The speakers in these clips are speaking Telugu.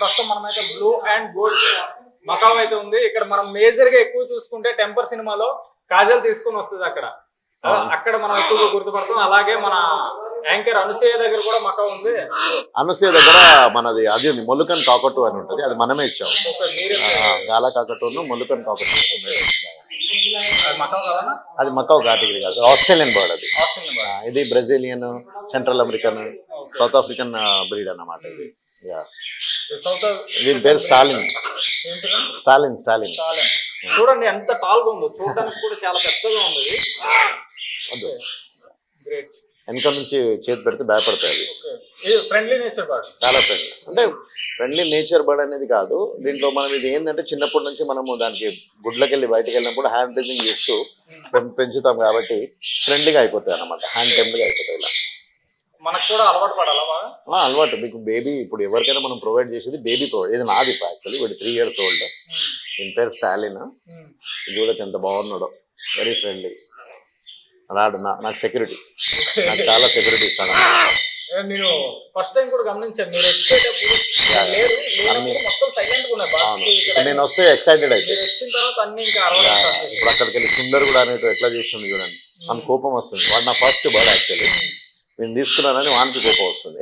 ప్రస్తుతం మనమైతే బ్లూ అండ్ గోల్డ్ మకావ్ అయితే ఉంది. ఇక్కడ మనం మేజర్గా ఎక్కువ చూసుకుంటే టెంపర్ సినిమాలో కాజల్ తీసుకుని వస్తుంది అక్కడ. అక్కడ మనం ఎక్కువగా గుర్తుపడతాం. అలాగే మన యాంకర్ అనుసూయ దగ్గర కూడా మకావ్ ఉంది. అనసూయ దగ్గర మనది అది ఉంది మొల్లుకన్ కాకటు అని ఉంటుంది. అది మనమే ఇచ్చాం. గాలా కాకటును మొల్లుకన్ కాకటు ఉంది. అది మకావ్ కదా అది మకావ్ కేటగిరీ కాదు. ఆస్ట్రేలియన్ బర్డ్ అది. ఇది Brazilian central American South African breed అన్నమాట ఇది. యా. దీని పేరు స్టాలిన్ స్టాలిన్ స్టాలిన్ చూడండి ఎంత టాల్గా ఉందో. చూడడానికి కూడా చాలా పెద్దగా ఉంది. గ్రేట్ వెనక నుంచి చేతి పెడితే భయపడతాయి ఫ్రెండ్లీ నేచర్ బర్డ్ చాలా ఫ్రెండ్లీ అంటే ఫ్రెండ్లీ నేచర్ బర్డ్ అనేది కాదు. దీంట్లో మనం ఇది ఏంటంటే చిన్నప్పటి నుంచి మనము దానికి గుడ్లకి వెళ్ళి బయటకు వెళ్ళినప్పుడు హ్యాండ్ టచింగ్ చేస్తూ పెం- పెంచుతాం కాబట్టి ఫ్రెండ్లీగా అయిపోతాయి అన్నమాట. హ్యాండ్ టెంప్గా అయిపోతాయి ఇలా. మనకు కూడా అలవాటు పడాలా బాగా? అలవాటు. మీకు బేబీ ఇప్పుడు ఎవరికైనా మనం ప్రొవైడ్ చేసేది బేబీ ప్రొవైడ్ ఇది నాది యాక్చువల్లీ వీడు త్రీ ఇయర్స్ ఓల్డ్ దీని పేరు స్టాలిన్. ఉమ్. చూడకి ఎంత బాగున్నాడో. వెరీ ఫ్రెండ్లీ రాడు నా నాకు సెక్యూరిటీ నాకు చాలా సెక్యూరిటీ ఇస్తాను నేను ఫస్ట్ టైం కూడా గమనించాను మీరు బాగా నేను వస్తే ఎక్సైటెడ్ అయితే ఇప్పుడు అక్కడికి వెళ్ళి సుందర్ కూడా అనేది ఎట్లా చేస్తుంది చూడండి. మన కోపం వస్తుంది. వాడు నా ఫస్ట్ బర్డ్ యాక్చువల్లీ నేను తీసుకున్నానని వానికి కోపం వస్తుంది?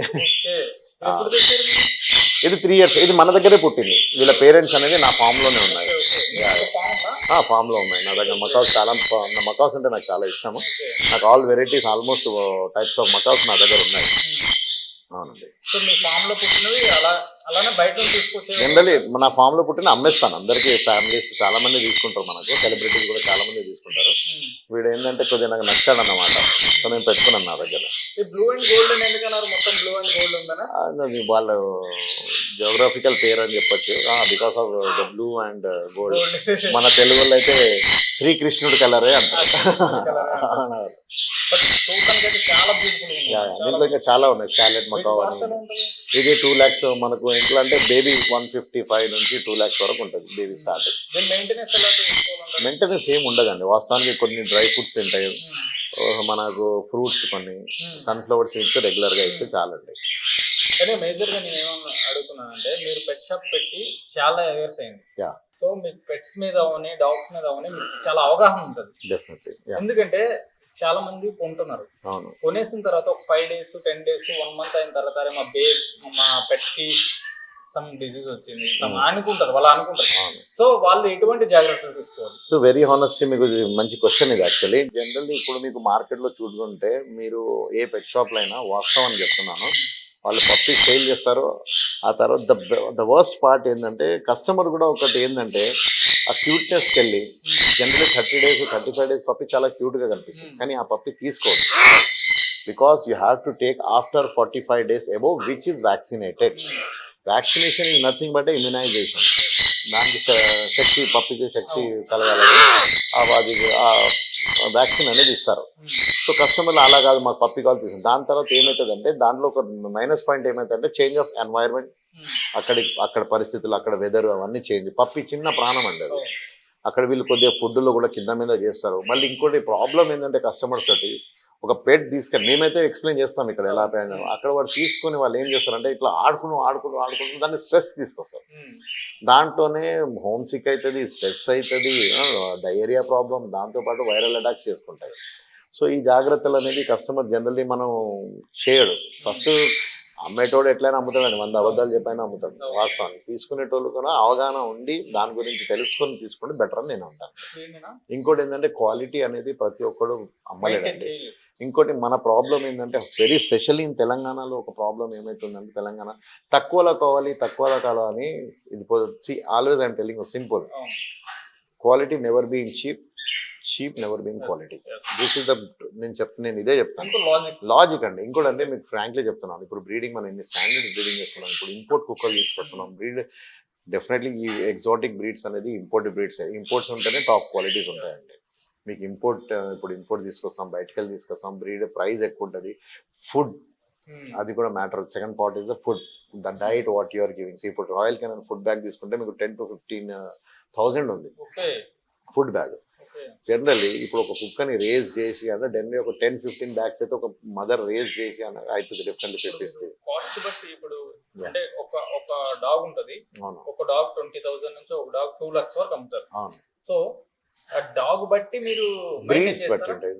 ఇది త్రీ ఇయర్స్ ఇది మన దగ్గరే పుట్టింది. వీళ్ళ పేరెంట్స్ అనేది నా ఫామ్లోనే ఉన్నాయి. ఓకే. మీకు బాగుందా? ఆ? ఫామ్లో ఉన్నాయి. నా దగ్గర మకాస్ చాలా నా మకాస్ అంటే నాకు చాలా ఇష్టము. నాకు all varieties almost types of macaws నా దగ్గర ఉన్నాయి. అవునండి. జనరలీ నా ఫామ్లో పుట్టిన అమ్మేస్తాను. అందరికీ ఫ్యామిలీస్ చాలా మంది తీసుకుంటారు మనకు. సెలబ్రిటీస్ కూడా చాలా మంది తీసుకుంటారు. వీడు ఏంటంటే కొద్దిగా నాకు నచ్చాడు అన్నమాట సో నేను పెట్టుకున్నాను నా దగ్గర. బ్లూ అండ్ గోల్డ్ అని ఎందుకన్నారు? మొత్తం బ్లూ అండ్ గోల్డ్ ఉందనా? అది వాళ్ళ జోగ్రఫికల్ పేరు అని చెప్పొచ్చు. Because of the blue and gold మన తెలుగు వాళ్ళు అయితే శ్రీకృష్ణుడు కలరే అంటారు. దీంట్లో ఇంకా చాలా ఉన్నాయి. స్టాలెట్ మకావ్ అని ఇది టూ ల్యాక్స్ మనకు ఇంట్లో అంటే బేబీ వన్ ఫిఫ్టీ ఫైవ్ నుంచి టూ ల్యాక్స్ వరకు ఉంటుంది బేబీ స్టార్ట్ మెయింటెనెన్స్ ఎలా చేసుకోవాలంటే మెయింటెనెన్స్ ఏం ఉండదండి. వాస్తవానికి కొన్ని డ్రై ఫ్రూట్స్ తింటాయి. ఓ, మనకు ఫ్రూట్స్ కొన్ని సన్ఫ్లవర్ సీడ్స్ రెగ్యులర్గా ఇస్తే చాలండి. కానీ మేజర్గా నేను ఏమన్నా అడుగుతున్నానంటే మీరు పెట్ షాప్ పెట్టి చాలా ఇయర్స్ అయింది యా. సో మీకు పెట్స్ మీద అవని డాగ్స్ మీద అవని మీకు చాలా అవగాహన ఉంటుంది. డెఫినెట్లీ ఎందుకంటే చాలా మంది కొంటున్నారు. కొనేసిన తర్వాత ఒక five days ten days one month అయిన తర్వాత మా బే మా పెట్కి సమ్ డిసీజ్ వచ్చింది సమ్ అనుకుంటారు వాళ్ళు అనుకుంటారు. అవును సో వాళ్ళు ఎటువంటి జాగ్రత్తలు తీసుకోవాలి సో వెరీ హానెస్ట్లీ మీకు మంచి క్వశ్చన్ ఇది యాక్చువల్లీ జనరల్లీ ఇప్పుడు మీకు మార్కెట్లో చూడుకుంటే మీరు ఏ పెట్ షాప్లో అయినా వాస్తవం అని చెప్తున్నాను. వాళ్ళు పప్పి సేల్ చేస్తారు. ఆ తర్వాత ద ద వర్స్ట్ పార్ట్ ఏంటంటే కస్టమర్ కూడా ఒకటి ఏంటంటే ఆ క్యూట్నెస్కి వెళ్ళి generally thirty days thirty five days puppy చాలా క్యూట్గా కనిపిస్తుంది. కానీ ఆ పప్పి తీసుకోదు. Because you have to take after forty five days above which is vaccinated vaccination is nothing but immunization దానికి శక్తి పప్పికి శక్తి కలగాలని ఆ అది వ్యాక్సిన్ అనేది ఇస్తారు. సో కస్టమర్లు అలా కాదు మాకు పప్పి కాల్ తీసుకుంది దాని తర్వాత ఏమవుతుందంటే దాంట్లో ఒక మైనస్ పాయింట్ ఏమవుతుందంటే చేంజ్ ఆఫ్ ఎన్వైర్మెంట్ అక్కడి అక్కడ పరిస్థితులు అక్కడ వెదర్ అవన్నీ చేంజ్ పప్పి చిన్న ప్రాణం అండి అక్కడ వీళ్ళు కొద్దిగా ఫుడ్లో కూడా కింద మీద చేస్తారు. మళ్ళీ ఇంకోటి ప్రాబ్లం ఏంటంటే కస్టమర్స్ తోటి ఒక పెట్ తీసుకొని మేమైతే ఎక్స్ప్లెయిన్ చేస్తాం ఇక్కడ ఎలా పెంచాలో. అక్కడ వాడు తీసుకొని వాళ్ళు ఏం చేస్తారంటే ఇట్లా ఆడుకుని ఆడుకుని ఆడుకుని దాన్ని స్ట్రెస్ తీసుకొస్తారు. దాంట్లోనే హోమ్ సిక్ అవుతుంది స్ట్రెస్ అవుతుంది డయేరియా ప్రాబ్లం దాంతోపాటు వైరల్ అటాక్స్ చేసుకుంటాయి. సో ఈ జాగ్రత్తలు అనేది కస్టమర్ జనరల్లీ మనం చేయడు ఫస్ట్ అమ్మేటోడు ఎట్లయినా అమ్ముతాడండి వంద అబద్ధాలు చెప్పైనా అమ్ముతాడు వాస్తవానికి తీసుకునేటోళ్ళు కూడా అవగాహన ఉండి దాని గురించి తెలుసుకొని తీసుకుంటే బెటర్ అని నేను అంటాను. ఇంకోటి ఏంటంటే క్వాలిటీ అనేది ప్రతి ఒక్కడు అమ్మలేడండి. ఇంకోటి మన ప్రాబ్లం ఏంటంటే వెరీ స్పెషల్లీ ఇన్ తెలంగాణలో ఒక ప్రాబ్లం ఏమవుతుందంటే తెలంగాణ తక్కువలో కావాలి తక్కువలో కావాలి ఇది వచ్చి always I'm telling simple. Quality never being cheap. Cheap never being quality. This is the నేను చెప్ నేను ఇదే చెప్తాను. లాజిక్ లాజిక్ అండి. ఇంకోటి అంటే మీకు ఫ్రాంక్లీ చెప్తున్నాను. ఇప్పుడు బ్రీడింగ్ మనం ఎన్ని స్టాండర్డ్ బ్రీడింగ్ చేస్తున్నాం? ఇప్పుడు ఇంపోర్ట్ కుక్కలు తీసుకొస్తున్నాం. బ్రీడ్ డెఫినెట్లీ ఈ ఎగ్జాటిక్ బ్రీడ్స్ అనేది ఇంపోర్ట్ బ్రీడ్స్ ఇంపోర్ట్స్ ఉంటేనే టాప్ క్వాలిటీస్ ఉంటాయండి. మీకు ఇంపోర్ట్ ఇప్పుడు ఇంపోర్ట్ తీసుకొస్తాం బయటకు వెళ్ళి తీసుకొస్తాం బ్రీడ్ ప్రైస్ ఎక్కువ ఉంటుంది ఫుడ్ అది కూడా matter second part is the food the diet what you're giving ఇప్పుడు రాయల్ కెనన్ ఫుడ్ బ్యాగ్ తీసుకుంటే మీకు టెన్ టు ఫిఫ్టీన్ థౌసండ్ ఉంది. ఫుడ్ బ్యాగ్ జనరల్లీ ఇప్పుడు ఒక కుక్కని రేజ్ చేసి అంటే డెన్లీ ఒక టెన్ ఫిఫ్టీన్ బ్యాగ్స్ అయితే ఒక మదర్ రేజ్ చేసి అని అవుతుంది డిఫరెంట్ ఫిఫ్టీస్ కాస్ట్ బట్టి ఇప్పుడు. అంటే ఒక ఒక డాగ్ ఉంటది. ఒక డాగ్ ట్వంటీ థౌసండ్ నుంచి ఒక డాగ్ టూ లాక్స్ వరకు అమ్ముతారు. సో డాగ్ బట్టి మీరు బ్రీడ్స్ బట్టి ఉంటాయి.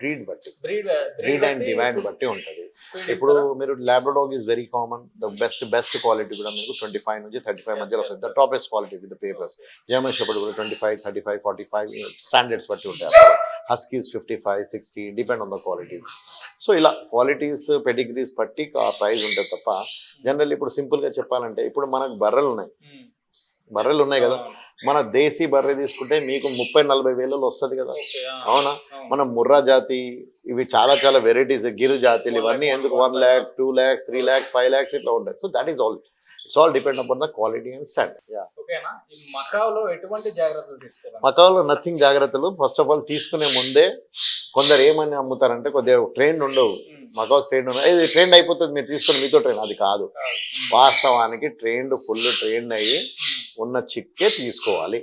బ్రీడ్ బట్టి. బ్రీడ్ బ్రీడ్ అండ్ డివైన్ బట్టి ఉంటుంది. ఇప్పుడు మీరు Labrador is very common the best best quality కూడా మీకు ట్వంటీ ఫైవ్ నుంచి థర్టీ ఫైవ్ మధ్యలో వస్తుంది. The topest quality with papers German shepherd కూడా twenty five thirty five forty five standards బట్టి ఉంటాయి. Huskies fifty five sixty depend on the qualities so ఇలా క్వాలిటీస్ పెడిగ్రీస్ బట్టి ఆ ప్రైస్ ఉంటుంది తప్ప జనరల్ ఇప్పుడు సింపుల్గా చెప్పాలంటే ఇప్పుడు మనకు బర్రెలు ఉన్నాయి. బర్రెలు ఉన్నాయి కదా. మన దేశీ బర్రె తీసుకుంటే మీకు ముప్పై నలభై వేలలో వస్తుంది కదా. అవునా? మన ముర్రా జాతి ఇవి చాలా చాలా వెరైటీస్ గిరు జాతులు ఇవన్నీ ఎందుకు one lakh two lakhs three lakhs five lakhs ఇట్లా ఉంటాయి. So that is all it's all depend upon the quality and standard ఓకేనా? ఈ మకాలో ఎటువంటి జాగ్రత్తలు తీసుకోవాలి? మకాలో నథింగ్ జాగ్రత్తలు. ఫస్ట్ ఆఫ్ ఆల్ తీసుకునే ముందే కొందరు ఏమని అమ్ముతారంటే కొద్దిగా ట్రైన్ ఉండవు. మకాస్ ట్రైన్ ఉండవు ఇది ట్రైన్ అయిపోతుంది మీరు తీసుకొని మీతో ట్రైన్ అది కాదు. వాస్తవానికి ట్రైన్డ్ ఫుల్ ట్రైన్ అయ్యి ఉన్న చిక్కే తీసుకోవాలి.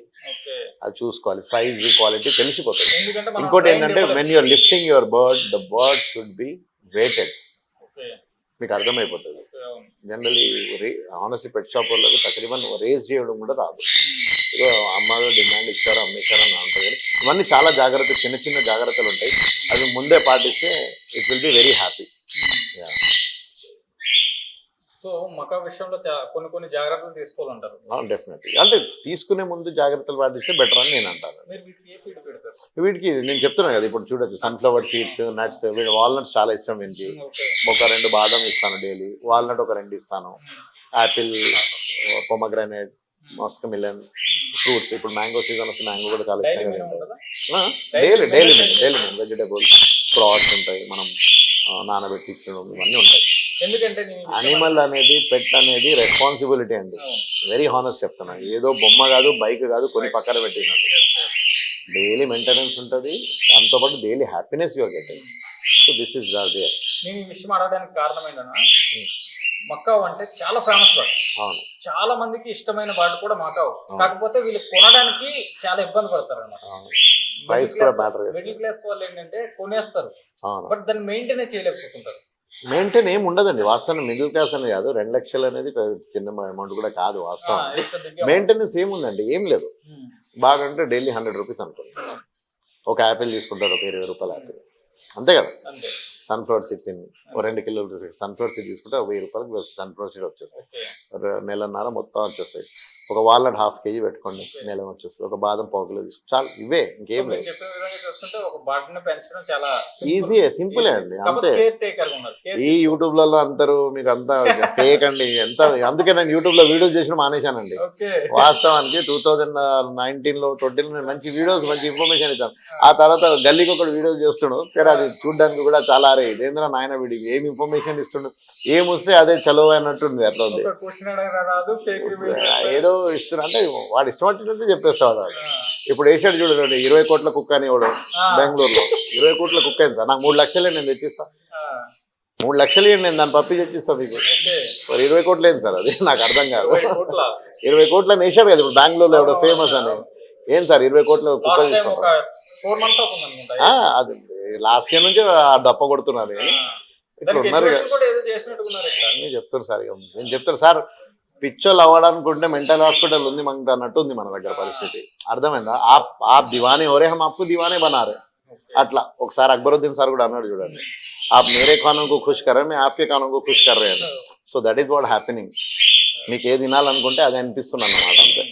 అది చూసుకోవాలి. సైజ్ క్వాలిటీ తెలిసిపోతుంది మనం ఇంకోటి ఏంటంటే. When you're lifting your bird the bird should be weighted మీకు అర్థమైపోతుంది. జనరలీ ఆనెస్ట్లీ పెట్ షాప్ వాళ్ళకి తకరీబన్ రేస్ చేయడం కూడా రాదు. ఏదో అమ్మాయిలు డిమాండ్ ఇచ్చారు అమ్మేశారు అని అంటారు ఇవన్నీ చాలా జాగ్రత్త చిన్న చిన్న జాగ్రత్తలు ఉంటాయి. అవి ముందే పాటిస్తే it will be very happy so macaw విషయంలో కొన్ని కొన్ని జాగ్రత్తలు తీసుకోవాలంటారు. డెఫినెట్లీ అంటే తీసుకునే ముందు జాగ్రత్తలు పాటిస్తే బెటర్ అని నేను అంటాను. వీటికి నేను చెప్తున్నాను కదా ఇప్పుడు చూడొచ్చు. సన్ఫ్లవర్ సీడ్స్ నట్స్ వాల్నట్స్ చాలా ఇష్టం వీనికి. ఓకే ఒక రెండు బాదం ఇస్తాను డైలీ వాల్నట్ ఒక రెండు ఇస్తాను. Apple pomegranate musk melon fruits ఇప్పుడు మ్యాంగో సీజన్ వస్తే మ్యాంగో కూడా చాలా ఇష్టంగా daily daily daily vegetables crops ఉంటాయి. మనం నానబెట్టి ఇవన్నీ ఉంటాయి. ఎందుకంటే అనిమల్ అనేది పెట్ అనేది రెస్పాన్సిబిలిటీ అండి. వెరీ హానెస్ట్ చెప్తున్నా. ఏదో బొమ్మ కాదు బైక్ కాదు కొన్ని పక్కన పెట్టినట్టు డైలీ మెయింటెనెన్స్ ఉంటుంది. దాంతోపాటు daily happiness your getting so this is the నేను ఈ విషయం అడగడానికి కారణం ఏంటన్నా మక్కావ్ అంటే చాలా ఫేమస్ అవును. చాలా మందికి ఇష్టమైన బర్డ్ కూడా మకావ్. కాకపోతే వీళ్ళు కొనడానికి చాలా ఇబ్బంది పడతారు ప్రైస్ కూడా మ్యాటర్ మిడిల్ క్లాస్ వాళ్ళు ఏంటంటే కొనేస్తారు. బట్ దాన్ని మెయింటైన్ చేయలేకపోతుంటారు. మెయింటైన్ ఏం ఉండదండి. వాస్తవం మిడిల్ క్లాస్ అనేది కాదు. రెండు లక్షలు అనేది చిన్న అమౌంట్ కూడా కాదు వాస్తవం. మెయింటెనెన్స్ ఏముందండి ఏం లేదు. బాగా అంటే డైలీ హండ్రెడ్ రూపీస్ అనుకోండి. ఒక యాపిల్ తీసుకుంటారు ఒక ఇరవై రూపాయల యాపిల్. అంతే కదా? సన్ఫ్లవర్ సీడ్స్ ఎన్ని ఓ రెండు కిలోలు సన్ఫ్లవర్ సీడ్ తీసుకుంటే ఒక వెయ్యి రూపాయలకు సన్ఫ్లవర్ సీడ్ వచ్చేస్తాయి. నెలన్నర మొత్తం వచ్చేస్తాయి. ఒక వాల్నట్ హాఫ్ కేజీ పెట్టుకోండి నెల వచ్చేస్తుంది ఒక బాదం పావు కిలో చాలు ఇవే ఇంకేం లేదు. చాలా ఈజీ సింపుల్ అండి అంతే. ఈ యూట్యూబ్లలో అందరూ మీకు అంతా ఫేక్ అండి ఎంత అందుకే నేను యూట్యూబ్లో వీడియోస్ చేసిన మానేశానండి. వాస్తవానికి టూ థౌజండ్ నైన్టీన్లో ట్వంటీలో నేను మంచి వీడియోస్ మంచి ఇన్ఫర్మేషన్ ఇచ్చాను. ఆ. తర్వాత గల్లీకి ఒకటి వీడియోస్ చేస్తున్నాడు. సరే అది చూడడానికి కూడా చాలా అరే ఇదేంద్ర నాయన వీడికి? ఏం ఇన్ఫర్మేషన్ ఇస్తుండు? ఏం వస్తే అదే చలువ అన్నట్టుంది అట్లా ఉంది. ఏదో ఇస్తున్నా. అంటే వాడు ఇష్టం వచ్చినట్టు చెప్పేస్తాడు వాడు. ఇప్పుడు వేసాడు చూడండి ఇరవై కోట్ల కుక్క అని వాడు బెంగళూరులో. ఇరవై కోట్ల కుక్క అయింది సార్ నాకు మూడు లక్షలే నేను తెచ్చిస్తా. మూడు లక్షలు ఇవ్వండి నేను దాన్ని పంపి తెచ్చిస్తా మీకు. మరి ఇరవై కోట్లు ఏంది సార్ అది? నాకు అర్థం కాదు. ఇరవై కోట్ల? వేసాడు కదా ఇప్పుడు బెంగళూరులో ఎవడో ఫేమస్ అని. ఏం సార్ ఇరవై కోట్ల కుక్క అది లాస్ట్ ఇయర్ నుంచి డప్ప కొడుతున్నారు. దానికి ఉన్నారు చెప్తారు సార్ నేను చెప్తాను సార్ పిచ్చోళ్ళు అవ్వడానికి ఉంటే మెంటల్ హాస్పిటల్ ఉంది మనకి అన్నట్టు ఉంది మన దగ్గర పరిస్థితి. అర్థమైందా? ఆప్ దివానే ఓరే హమ్ దివానే బనారే. అట్లా. ఒకసారి అక్బరుద్దీన్ సార్ కూడా అన్నాడు చూడండి. ఆప్ మేరే కానం కు ఖుష్ కరే మే ఆప్కే కానం కు ఖుష్ కర్రే అని. So that is what happening మీకు ఏ తినాలనుకుంటే అది అనిపిస్తుంది అన్నమాట అంతే.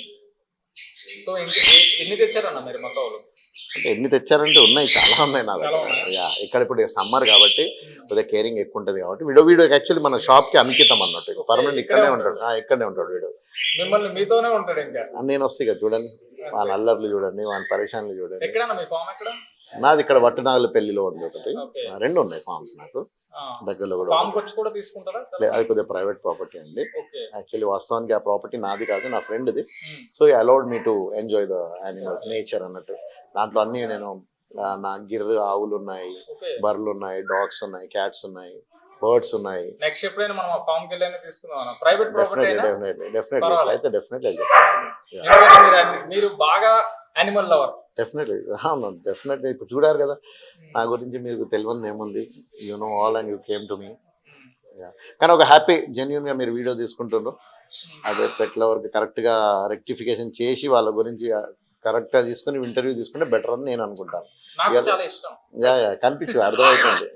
ఎన్ని తెచ్చారంటే ఉన్నాయి చాలా ఉన్నాయి నా దగ్గర. ఇక్కడ ఇప్పుడు సమ్మర్ కాబట్టి కొద్దిగా కేరింగ్ ఎక్కువ ఉంటుంది కాబట్టి వీడియో వీడియో యాక్చువల్లీ మన షాప్కి అంకితం అన్నట్టు. పర్మనెంట్ ఇక్కడే ఇక్కడే ఉంటాడు. ఆ, ఇక్కడే ఉంటాడు వీడు. మిమ్మల్ని మీతోనే ఉంటాడు ఇంకా. నేను వస్తే ఇక చూడండి. వాళ్ళ అల్లర్లు చూడండి వాళ్ళ పరిశాన్లు చూడండి. నాది ఇక్కడ వట్టునాగుల పెళ్ళిలో ఉంది ఒకటి. రెండు ఉన్నాయి ఫార్మ్స్ నాకు. దగ్గరలో కూడా అది కొద్దిగా ప్రైవేట్ ప్రాపర్టీ అండి. యాక్చువల్లీ వాస్తవానికి ఆ ప్రాపర్టీ నాది కాదు నా ఫ్రెండ్ది Hmm. So allowed me to enjoy the animals nature అన్నట్టు. దాంట్లో అన్ని నేను నా గిర్రె ఆవులు ఉన్నాయి బర్రెలు ఉన్నాయి డాగ్స్ ఉన్నాయి క్యాట్స్ ఉన్నాయి బర్డ్స్ ఉన్నాయి. నెక్స్ట్ ఎప్పుడైనా మనం ఆ ఫామ్కి వెళ్ళి తీసుకుందాం ప్రైవేట్ ప్రాపర్టీ డెఫినెట్లీ అయినా? డెఫినెట్లీ డెఫినెట్లీ పర్వాలేదు. అయితే డెఫినెట్లీ అన్ని- మీరు బాగా యానిమల్ లవర్ డెఫినెట్లీ అవును డెఫినెట్లీ ఇప్పుడు చూడారు కదా. నా గురించి మీకు తెలియదు ఏముంది? You know all and you came to me. కానీ ఒక హ్యాపీ జెన్యున్గా మీరు వీడియో తీసుకుంటున్నారు అదే పెట్ల వరకు కరెక్ట్గా రెక్టిఫికేషన్ చేసి వాళ్ళ గురించి కరెక్ట్గా తీసుకుని ఇంటర్వ్యూ తీసుకుంటే బెటర్ అని నేను అనుకుంటాను. కనిపించింది అర్థమవుతుంది.